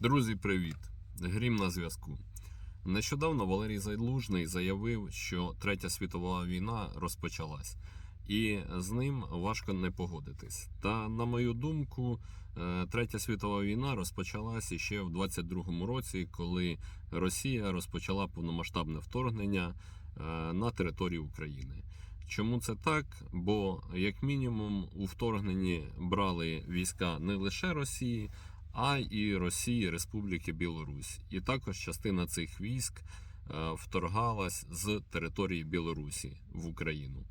Друзі, привіт! Грім на зв'язку. Нещодавно Валерій Зайлужний заявив, що Третя світова війна розпочалась, і з ним важко не погодитись. Та на мою думку, е, Третя світова війна розпочалась іще в 22-му році, коли Росія розпочала повномасштабне вторгнення е, на територію України. Чому це так? Бо, як мінімум, у вторгненні брали війська не лише Росії, а і Росії Республіки Білорусь. І також частина цих військ е, вторгалась з території Білорусі в Україну.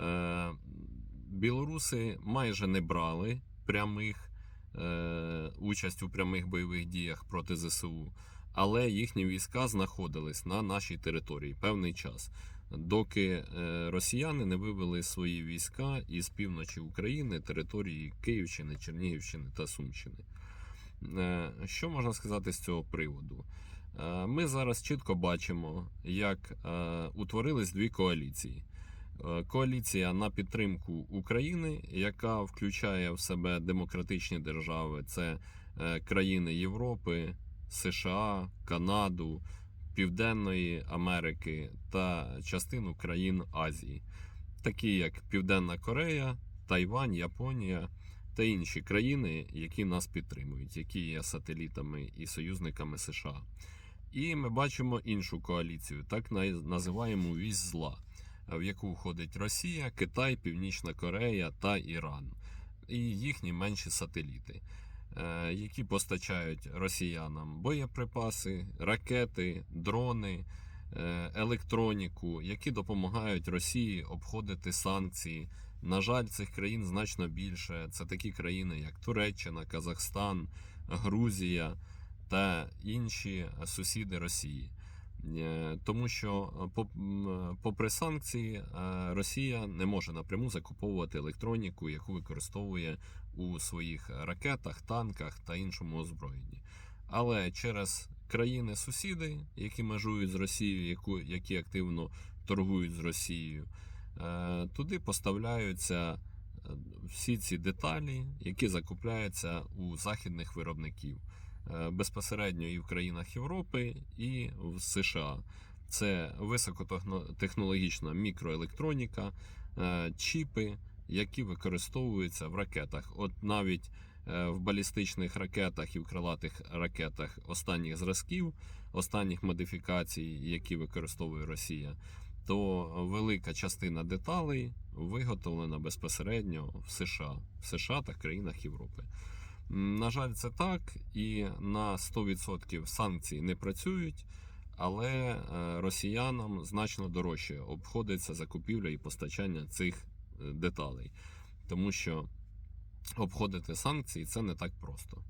Е, Білоруси майже не брали прямих е, участь у прямих бойових діях проти ЗСУ, але їхні війська знаходились на нашій території певний час. Доки росіяни не вивели свої війська із півночі України, території Київщини, Чернігівщини та Сумщини. Е, Що можна сказати з цього приводу? Е, Ми зараз чітко бачимо, як е, утворились дві коаліції. Коаліція на підтримку України, яка включає в себе демократичні держави, це країни Європи, США, Канаду, Південної Америки та частину країн Азії, такі як Південна Корея, Тайвань, Японія та інші країни, які нас підтримують, які є сателітами і союзниками США. І ми бачимо іншу коаліцію, так називаємо вісь зла, в яку входить Росія, Китай, Північна Корея та Іран, і їхні менші сателіти, е, які постачають росіянам боєприпаси, ракети, дрони, е, електроніку, які допомагають Росії обходити санкції. На жаль, цих країн значно більше. Це такі країни, як Туреччина, Казахстан, Грузія та інші сусіди Росії. Е, Тому що, е, м, попри санкції, е, Росія не може напряму закуповувати електроніку, яку використовує у своїх ракетах, танках та іншому озброєнні. Але через країни-сусіди, які межують з Росією, які активно торгують з Росією, е, туди поставляються е, всі ці деталі, які закупляються у західних виробників е, безпосередньо і в країнах Європи, і в США. Це високотехнологічна мікроелектроніка, е, чіпи, які використовуються в ракетах. От навіть е, в балістичних ракетах і в крилатих ракетах останніх зразків, останніх модифікацій, які використовує Росія, то велика частина деталей виготовлена безпосередньо в США, в США та країнах Європи. На жаль, це так, і на 100% санкції не працюють, але е, росіянам значно дорожче обходиться закупівля і постачання цих е, деталей, тому що обходити санкції це не так просто.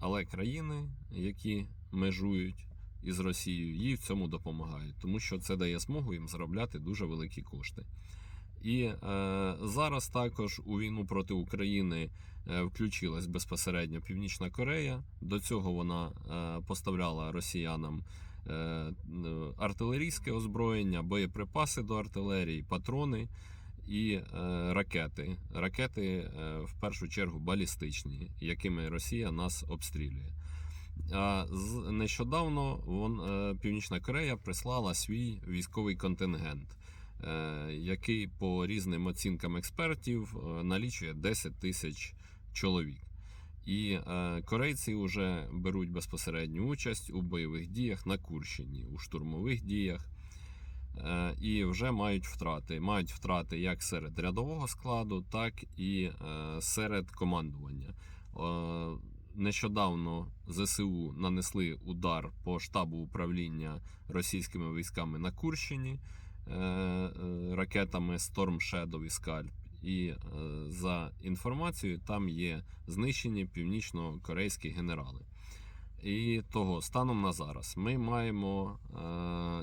Але країни, які межують із Росією, їй в цьому допомагають, тому що це дає змогу їм заробляти дуже великі кошти. І е, зараз також у війну проти України е, включилась безпосередньо Північна Корея. До цього вона е, поставляла росіянам е, артилерійське озброєння, боєприпаси до артилерії, патрони і е, ракети. Ракети е, в першу чергу балістичні, якими Росія нас обстрілює. З нещодавно вон, е, Північна Корея прислала свій військовий контингент, е, який по різним оцінкам експертів е, налічує 10 тисяч чоловік. І корейці вже беруть безпосередню участь у бойових діях на Курщині, у штурмових діях. І вже мають втрати. Мають втрати як серед рядового складу, так і серед командування. Нещодавно ЗСУ нанесли удар по штабу управління російськими військами на Курщині е, е, ракетами Storm Shadow і Scalp. І е, за інформацією, там є знищені північно-корейські генерали. І того станом на зараз ми маємо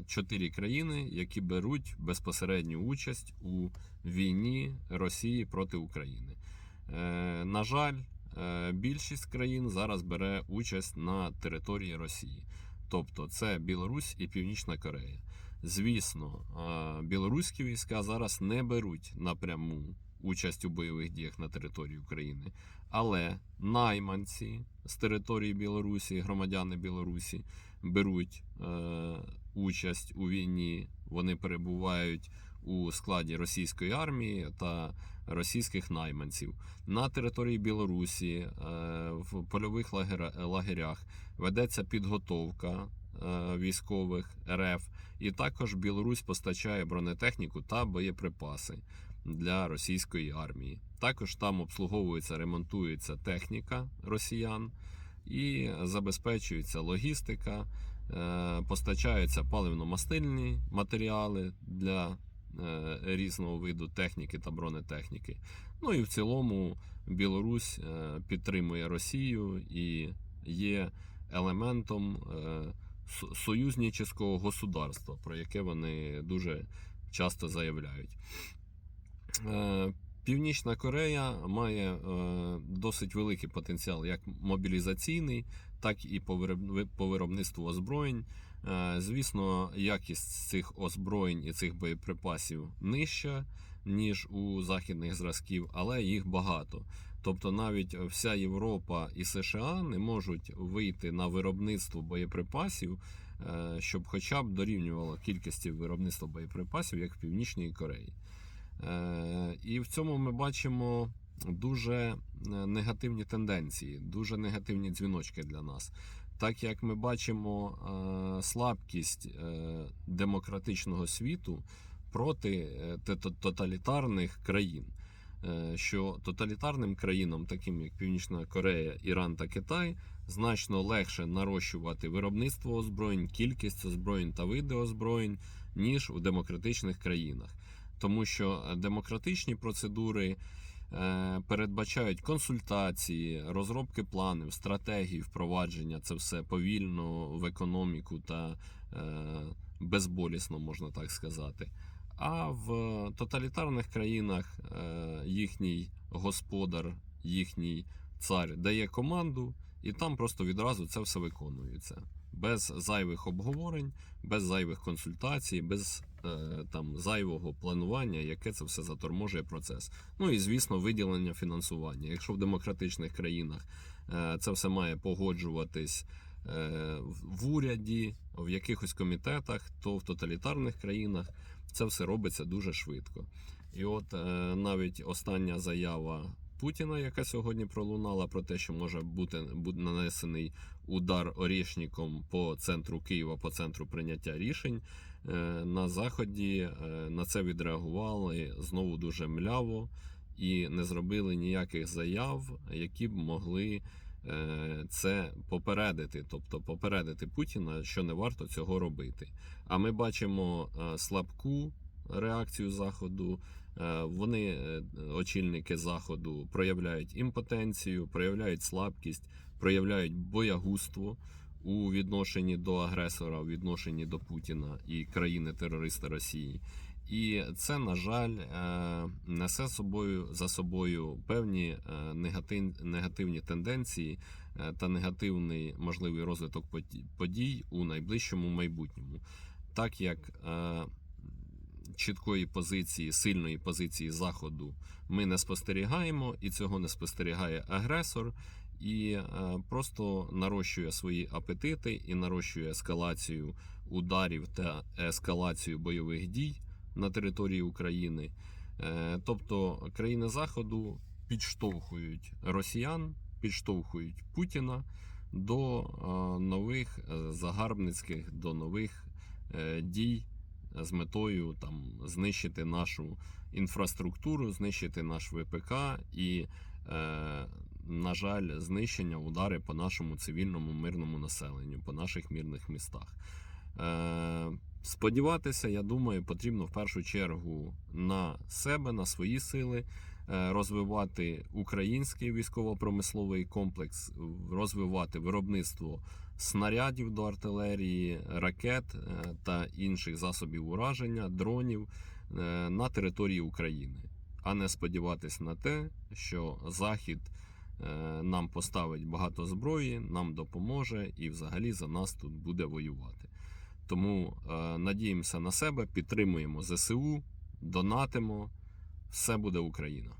чотири країни, які беруть безпосередню участь у війні Росії проти України. Е, на жаль, більшість країн зараз бере участь на території Росії, тобто це Білорусь і Північна Корея. Звісно, е, білоруські війська зараз не беруть напряму участь у бойових діях на території України. Але найманці з території Білорусі, громадяни Білорусі, беруть е, участь у війні. Вони перебувають у складі російської армії та російських найманців. На території Білорусі е, в польових лагерях ведеться підготовка е, військових РФ, і також Білорусь постачає бронетехніку та боєприпаси для російської армії. Також там обслуговується, ремонтується техніка росіян і забезпечується логістика, е, постачаються паливно-мастильні матеріали для різного виду техніки та бронетехніки. Ну і в цілому Білорусь е, підтримує Росію і є елементом е, союзнічого государства, про яке вони дуже часто заявляють. Е, Північна Корея має е, досить великий потенціал як мобілізаційний, так і по виробництву озброєнь. Е, Звісно, якість цих озброєнь і цих боєприпасів нижча, ніж у західних зразків, але їх багато. Тобто навіть вся Європа і США не можуть вийти на виробництво боєприпасів, е, щоб хоча б дорівнювало кількості виробництва боєприпасів, як в Північній Кореї. Е, І в цьому ми бачимо дуже негативні тенденції, дуже негативні дзвіночки для нас. Так як ми бачимо е, слабкість е, демократичного світу проти е, тоталітарних країн. Що тоталітарним країнам, таким як Північна Корея, Іран та Китай, значно легше нарощувати виробництво озброєнь, кількість озброєнь та види озброєнь, ніж у демократичних країнах тому що демократичні процедури передбачають консультації, розробки планів, стратегії впровадження. Це все повільно в економіку та е, безболісно, можна так сказати. А в тоталітарних країнах е, їхній господар, їхній цар дає команду, і там просто відразу це все виконується. Без зайвих обговорень, без зайвих консультацій, без е, там зайвого планування, яке це все заторможує процес. Ну і звісно, виділення фінансування. Якщо в демократичних країнах е, це все має погоджуватись е, в- уряді, в якихось комітетах, то в тоталітарних країнах це все робиться дуже швидко. І от навіть остання заява Путіна, яка сьогодні пролунала, про те, що може бути, нанесений удар орішником по центру Києва, по центру прийняття рішень. Е, На заході е, на це відреагували знову дуже мляво і не зробили ніяких заяв, які б могли е, це попередити, тобто попередити Путіна, що не варто цього робити. А ми бачимо слабку реакцію Заходу. Е, Вони, е, очільники Заходу, проявляють імпотенцію, проявляють слабкість, проявляють боягузтво у відношенні до агресора, у відношенні до Путіна і країни-терориста Росії. І це, на жаль, е, несе собою за собою певні негативні тенденції та негативний можливий розвиток поді- подій у найближчому майбутньому. Так як чіткої позиції, сильної позиції Заходу ми не спостерігаємо, і цього не спостерігає агресор, і е, просто нарощує свої апетити і нарощує ескалацію ударів та ескалацію бойових дій на території України. Е, тобто країни Заходу підштовхують росіян, підштовхують Путіна до е, нових загарбницьких, до нових дій з метою там знищити нашу інфраструктуру, знищити наш ВПК і, е, на жаль, знищення удари по нашому цивільному мирному населенню, по наших мирних містах. Е, сподіватися, я думаю, потрібно в першу чергу на себе, на свої сили. Е, Розвивати український військово-промисловий комплекс, розвивати виробництво снарядів до артилерії, ракет е, та інших засобів ураження, дронів е, на території України, а не сподіватись на те, що Захід нам поставить багато зброї, нам допоможе і взагалі за нас тут буде воювати. Тому надіємося на себе, підтримуємо ЗСУ, донатимо. Все буде Україна.